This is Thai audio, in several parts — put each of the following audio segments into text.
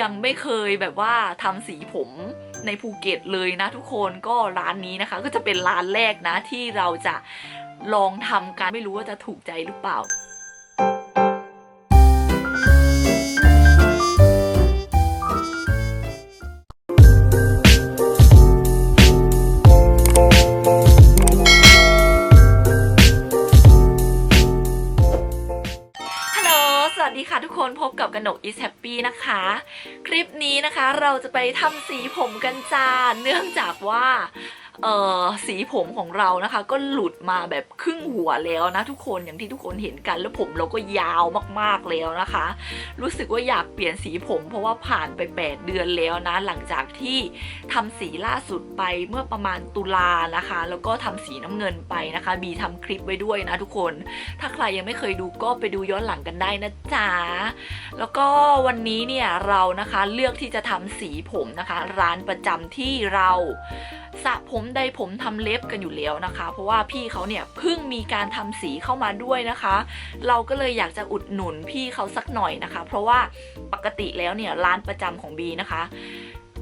ยังไม่เคยแบบว่าทำสีผมในภูเก็ตเลยนะทุกคนก็ร้านนี้นะคะ ก็จะเป็นร้านแรกนะที่เราจะลองทำกันไม่รู้ว่าจะถูกใจหรือเปล่า นะคะ คลิปนี้นะคะเราจะไปทำสีผมกันจ้า เนื่องจากว่า สีผมของเรานะคะ ก็หลุดมาแบบครึ่งหัวแล้วนะทุกคนอย่างที่ทุกคนเห็นกัน แล้วผมเราก็ยาวมากๆแล้วนะคะ รู้สึกว่าอยากเปลี่ยนสีผม เพราะว่าผ่านไป 8 เดือนแล้วนะ หลังจากที่ทำสีล่าสุดไปเมื่อประมาณตุลานะคะ แล้วก็ทำสีน้ำเงินไปนะคะ บีทำคลิปไว้ด้วยนะทุกคน ถ้าใครยังไม่เคยดูก็ไปดูย้อนหลังกันได้นะจ๊ะแล้วก็วันนี้เนี่ยเรานะคะเลือกที่จะทำสีผมนะคะ ร้านประจำที่เราสระผมใดผมทำเล็บกันอยู่แล้วนะคะ เพราะว่าพี่เขาเนี่ยเพิ่งมีการทำสีเข้ามาด้วยนะคะ เราก็เลยอยากจะอุดหนุนพี่เขาสักหน่อยนะคะ เพราะว่าปกติแล้วเนี่ยร้านประจำของบีนะคะ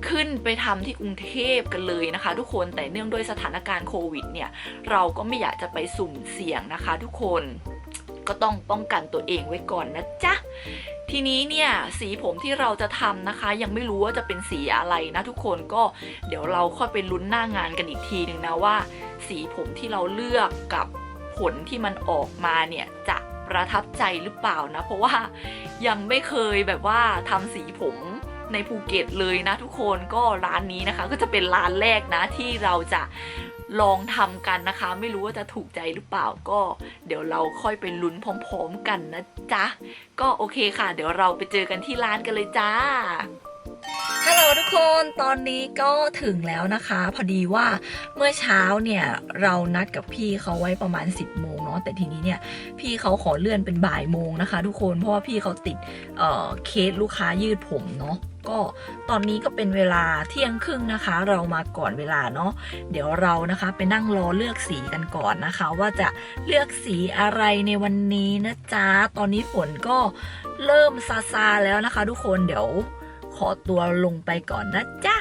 ขึ้นไปทำที่กรุงเทพกันเลยนะคะ ทุกคนแต่เนื่องด้วยสถานการณ์โควิดเนี่ยเราก็ไม่อยากจะไปสุ่มเสี่ยงนะคะ ทุกคน ก็ต้องป้องกันตัวเองไว้ก่อนนะจ๊ะทีนี้เนี่ยสีผมที่เราจะทำนะคะ ยังไม่รู้ว่าจะเป็นสีอะไรนะทุกคนก็เดี๋ยวเราค่อยไปลุ้นหน้างานกันอีกทีหนึ่งนะว่า สีผมที่เราเลือกกับผลที่มันออกมาเนี่ยจะประทับใจหรือเปล่านะ เพราะว่ายังไม่เคยแบบว่าทำสีผม ในภูเก็ตเลยนะทุกคนก็ร้านนี้นะคะ ก็จะเป็นร้านแรกนะที่เราจะลองทำกันนะคะ ไม่รู้ว่าจะถูกใจหรือเปล่าก็ เดี๋ยวเราค่อยไปลุ้นพร้อมๆกันนะจ๊ะ ก็โอเคค่ะ เดี๋ยวเราไปเจอกันที่ร้านกันเลยจ้าฮัลโหลทุกคนตอนนี้ก็ถึงแล้วนะคะ พอดีว่าเมื่อเช้าเนี่ยเรานัดกับพี่เขาไว้ประมาณ 10โมงเนาะแต่ทีนี้เนี่ยพี่เขาขอเลื่อนเป็นบ่ายโมงนะคะ ทุกคนเพราะว่าพี่เขาติดเเคสลูกค้ายืดผมเนาะ ก็ตอนนี้ก็เป็นเวลาเที่ยงครึ่งนะคะ เรามาก่อนเวลาเนาะเดี๋ยวเรานะคะไปนั่งรอเลือกสีกันก่อนนะคะ ว่าจะเลือกสีอะไรในวันนี้นะจ๊ะตอนนี้ฝนก็เริ่มซาซาแล้วนะคะ ทุกคนเดี๋ยวขอตัวลงไปก่อนนะจ๊ะ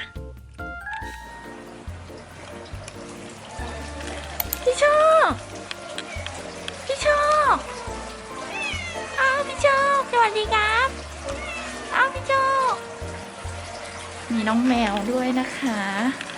พี่โชคพี่ชคอ้าวพี่โชคสวัสดีครั น้องแมวด้วยนะคะ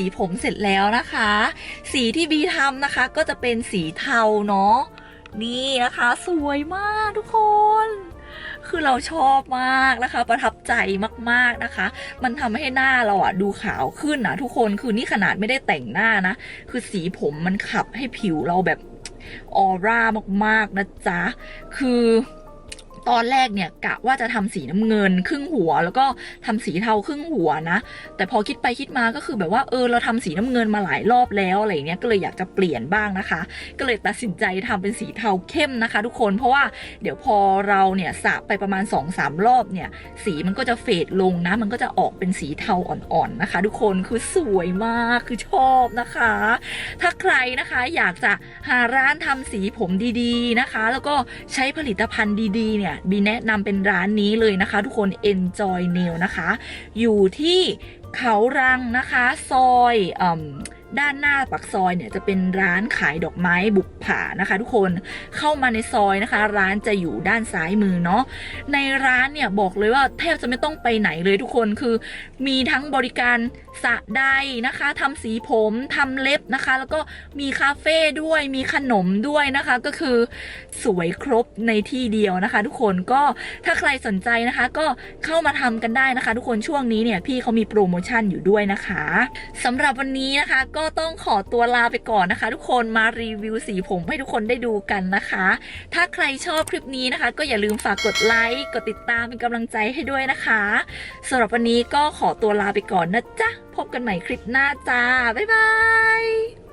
สีผมเสร็จแล้วนะคะ สีที่บีทำนะคะ ก็จะเป็นสีเทาเนาะนี่นะคะสวยมากทุกคนคือเราชอบมากนะคะ ประทับใจมากๆนะคะ มันทำให้หน้าเราอะดูขาวขึ้นนะทุกคนคือนี่ขนาดไม่ได้แต่งหน้านะ คือสีผมมันขับให้ผิวเราแบบออร่ามากๆนะจ๊ะ คือ ตอนแรกเนี่ยกะว่าจะทำสีน้ำเงิน ครึ่งหัว แล้วก็ทำสีเทาครึ่งหัวนะ แต่พอคิดไปคิดมาก็คือแบบว่าเออเราทำสีน้ำเงินมาหลายรอบแล้วอะไรเงี้ยก็เลยอยากจะเปลี่ยนบ้างนะคะ ก็เลยตัดสินใจทำเป็นสีเทาเข้มนะคะ ทุกคนเพราะว่าเดี๋ยวพอเราเนี่ยสระไปประมาณ 2-3 รอบเนี่ย สีมันก็จะเฟดลงนะ มันก็จะออกเป็นสีเทาอ่อนๆนะคะ ทุกคนคือสวยมากคือชอบนะคะ ถ้าใครนะคะอยากจะหาร้านทำสีผมดีๆนะคะ แล้วก็ใช้ผลิตภัณฑ์ดีๆเนี่ยบีแนะนำเป็นร้านนี้เลยนะคะ ทุกคน Enjoy Nail นะคะ อยู่ที่เขารังนะคะ ซอยอ ด้านหน้าปักซอยเนี่ยจะเป็นร้านขายดอกไม้บุกผานะคะ ทุกคนเข้ามาในซอยนะคะ ร้านจะอยู่ด้านซ้ายมือเนาะในร้านเนี่ยบอกเลยว่าแทบจะไม่ต้องไปไหนเลยทุกคนคือ มีทั้งบริการสระใดนะคะทำสีผมทำเล็บนะคะ แล้วก็มีคาเฟ่ด้วยมีขนมด้วยนะคะ ก็คือสวยครบในที่เดียวนะคะ ทุกคนก็ถ้าใครสนใจนะคะ ก็เข้ามาทำกันได้นะคะ ทุกคนช่วงนี้เนี่ยพี่เขามีโปรโมชั่นอยู่ด้วยนะคะสำหรับวันนี้นะคะก็ก็ต้องขอตัวลาไปก่อนนะคะ ทุกคนมารีวิวสีผมให้ทุกคนได้ดูกันนะคะ ถ้าใครชอบคลิปนี้นะคะ ก็อย่าลืมฝากกดไลค์กดติดตามเป็นกำลังใจให้ด้วยนะคะสำหรับวันนี้ก็ขอตัวลาไปก่อนนะจ๊ะพบกันใหม่คลิปหน้าจ้าบ๊ายบาย